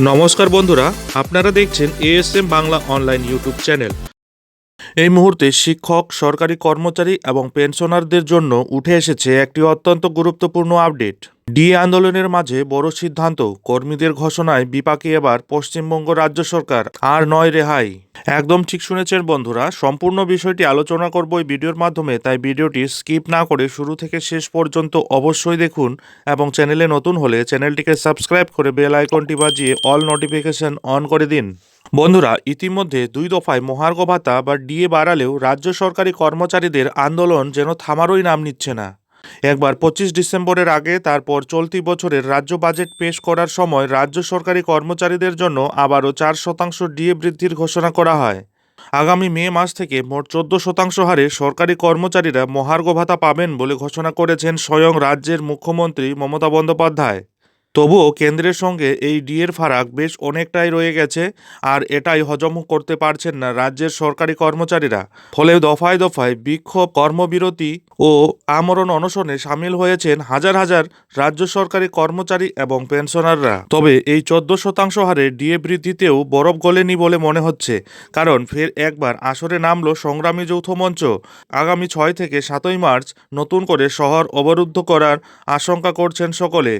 নমস্কার বন্ধুরা আপনারা দেখছেন ASM Bangla online YouTube channel এই মুহূর্তে শিক্ষক, সরকারি কর্মচারী এবং পেনশনারদের জন্য উঠে এসেছে একটি অত্যন্ত গুরুত্বপূর্ণ আপডেট। ডি আন্দোলনের মাঝে বড় সিদ্ধান্ত, কর্মীদের ঘোষণায় বিপাকে এবার পশ্চিমবঙ্গ রাজ্য সরকার, আর নয় রেহাই। একদম ঠিক শুনেছেন বন্ধুরা, সম্পূর্ণ বিষয়টি আলোচনা করব এই ভিডিওর মাধ্যমে, তাই ভিডিওটি স্কিপ না করে শুরু থেকে শেষ পর্যন্ত অবশ্যই দেখুন এবং চ্যানেলে নতুন হলে চ্যানেলটিকে সাবস্ক্রাইব করে বেল আইকনটি বাজিয়ে অল নোটিফিকেশন অন করে দিন। বন্ধুরা, ইতিমধ্যে দুই দফায় মহার্ঘ ভাতা বা ডিএ বাড়ালেও রাজ্য সরকারি কর্মচারীদের আন্দোলন যেন থামারই নাম নিচ্ছে না। একবার পঁচিশ ডিসেম্বরের আগে তারপর চলতি বছরের রাজ্য বাজেট পেশ করার সময় রাজ্য সরকারি কর্মচারীদের জন্য আবারও চার শতাংশ ডিএ বৃদ্ধির ঘোষণা করা হয়। আগামী মে মাস থেকে মোট চোদ্দ শতাংশ হারে সরকারি কর্মচারীরা মহার্ঘ ভাতা পাবেন বলে ঘোষণা করেছেন স্বয়ং রাজ্যের মুখ্যমন্ত্রী মমতা বন্দ্যোপাধ্যায়। তবুও কেন্দ্রের সঙ্গে এই ডিএর ফারাক বেশ অনেকটাই রয়ে গেছে আর এটাই হজম করতে পারছেন না রাজ্যের সরকারি কর্মচারীরা। ফলে দফায় দফায় বিক্ষোভ, কর্মবিরতি ও আমরণ অনশনে সামিল হয়েছেন হাজার হাজার রাজ্য সরকারি কর্মচারী এবং পেনশনাররা। তবে এই চোদ্দ শতাংশ হারে ডিএ বৃদ্ধিতেও বরফ গলেনি বলে মনে হচ্ছে, কারণ ফের একবার আসরে নামলো সংগ্রামী যৌথ মঞ্চ। আগামী ছয় থেকে সাতই মার্চ নতুন করে শহর অবরুদ্ধ করার আশঙ্কা করছেন সকলে।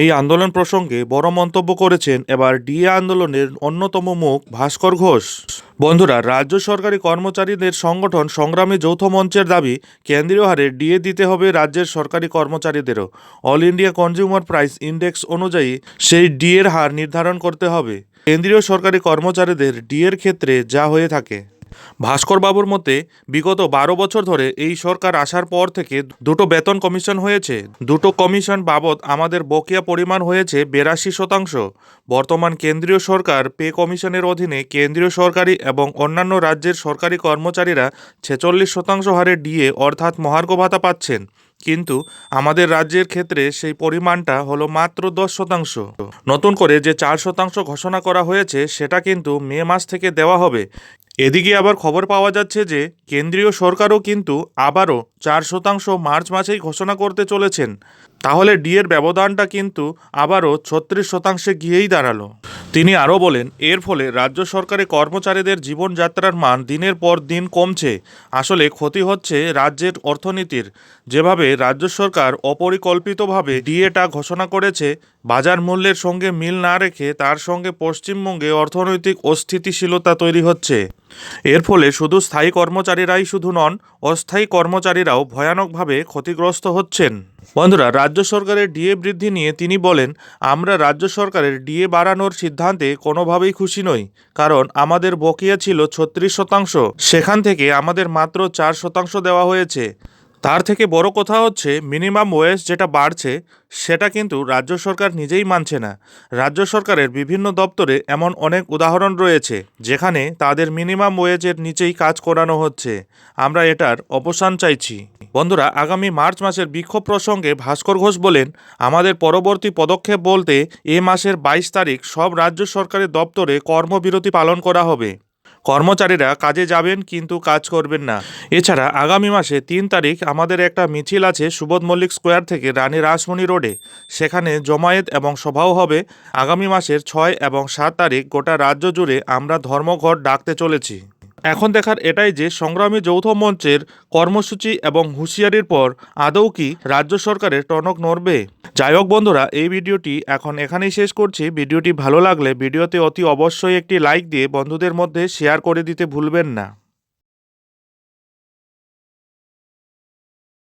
এই আন্দোলন প্রসঙ্গে বড় মন্তব্য করেছেন এবার ডিএ আন্দোলনের অন্যতম মুখ ভাস্কর ঘোষ। বন্ধুরা, রাজ্য সরকারি কর্মচারীদের সংগঠন সংগ্রামী যৌথ মঞ্চের দাবি, কেন্দ্রীয় হারে ডিএ দিতে হবে রাজ্যের সরকারি কর্মচারীদেরও। All India consumer price index অনুযায়ী সেই ডিএর হার নির্ধারণ করতে হবে। কেন্দ্রীয় সরকারি কর্মচারীদের ডিএর ক্ষেত্রে যা হয়ে থাকে। ভাস্কর বাবুর মতে, বিগত বারো বছর ধরে এই সরকার আসার পর থেকে দুটো বেতন কমিশন হয়েছে। দুটো কমিশন বাবদ আমাদের বকেয়া পরিমাণ হয়েছে বেরাশি শতাংশ। বর্তমান কেন্দ্রীয় সরকার পে কমিশনের অধীনে কেন্দ্রীয় সরকারি এবং অন্যান্য রাজ্যের সরকারি কর্মচারীরা ছেচল্লিশ শতাংশ হারে ডিএ অর্থাৎ মহার্ঘ ভাতা পাচ্ছেন। কিন্তু আমাদের রাজ্যের ক্ষেত্রে সেই পরিমাণটা হলো মাত্র দশ শতাংশ। নতুন করে যে চার শতাংশ ঘোষণা করা হয়েছে, সেটা কিন্তু মে মাস থেকে দেওয়া হবে। এদিকে আবার খবর পাওয়া যাচ্ছে যে, কেন্দ্রীয় সরকারও কিন্তু আবারও চার শতাংশ মার্চ মাসেই ঘোষণা করতে চলেছেন। তাহলে ডিএর ব্যবধানটা কিন্তু আবারও ছত্রিশ শতাংশে গিয়েই দাঁড়াল। তিনি আরও বলেন, এর ফলে রাজ্য সরকারের কর্মচারীদের জীবনযাত্রার মান দিনের পর দিন কমছে। আসলে ক্ষতি হচ্ছে রাজ্যের অর্থনীতির। যেভাবে রাজ্য সরকার অপরিকল্পিতভাবে ডিএটা ঘোষণা করেছে, বাজার মূল্যের সঙ্গে মিল না রেখে তার সঙ্গে পশ্চিমবঙ্গে অর্থনৈতিক অস্থিতিশীলতা তৈরি হচ্ছে। এর ফলে শুধু স্থায়ী কর্মচারীরাই শুধু নন, অস্থায়ী কর্মচারীরাও ভয়ানকভাবে ক্ষতিগ্রস্ত হচ্ছেন। বন্ধুরা, রাজ্য সরকারের ডিএ বৃদ্ধি নিয়ে তিনি বলেন, আমরা রাজ্য সরকারের ডিএ বাড়ানোর সিদ্ধান্তে কোনোভাবেই খুশি নই, কারণ আমাদের বকেয়া ছিল ছত্রিশ শতাংশ। সেখান থেকে আমাদের মাত্র চার শতাংশ দেওয়া হয়েছে। তার থেকে বড় কথা হচ্ছে মিনিমাম ওয়েজ যেটা বাড়ছে, সেটা কিন্তু রাজ্য সরকার নিজেই মানছে না। রাজ্য সরকারের বিভিন্ন দপ্তরে এমন অনেক উদাহরণ রয়েছে, যেখানে তাদের মিনিমাম ওয়েজের নিচেই কাজ করানো হচ্ছে। আমরা এটার অবসান চাইছি। বন্ধুরা, আগামী মার্চ মাসের বিক্ষোভ প্রসঙ্গে ভাস্কর ঘোষ বলেন, আমাদের পরবর্তী পদক্ষেপ বলতে এ মাসের বাইশ তারিখ সব রাজ্য সরকারের দপ্তরে কর্মবিরতি পালন করা হবে। কর্মচারীরা কাজে যাবেন কিন্তু কাজ করবেন না। এছাড়া আগামী মাসে তিন তারিখ আমাদের একটা মিছিল আছে সুবোধ মল্লিক স্কোয়ার থেকে রানী রাসমণি রোডে। সেখানে জমায়েত এবং সভাও হবে। আগামী মাসের ছয় এবং সাত তারিখ গোটা রাজ্য জুড়ে আমরা ধর্মঘট ডাকতে চলেছি। এখন দেখার এটাই যে সংগ্রামী যৌথ মঞ্চের কর্মসূচি এবং হুঁশিয়ারির পর আদৌ কি রাজ্য সরকারের টনক নড়বে? যাই হোক বন্ধুরা, এই ভিডিওটি এখন এখানেই শেষ করছি। ভিডিওটি ভালো লাগলে ভিডিওতে অতি অবশ্যই একটি লাইক দিয়ে বন্ধুদের মধ্যে শেয়ার করে দিতে ভুলবেন না।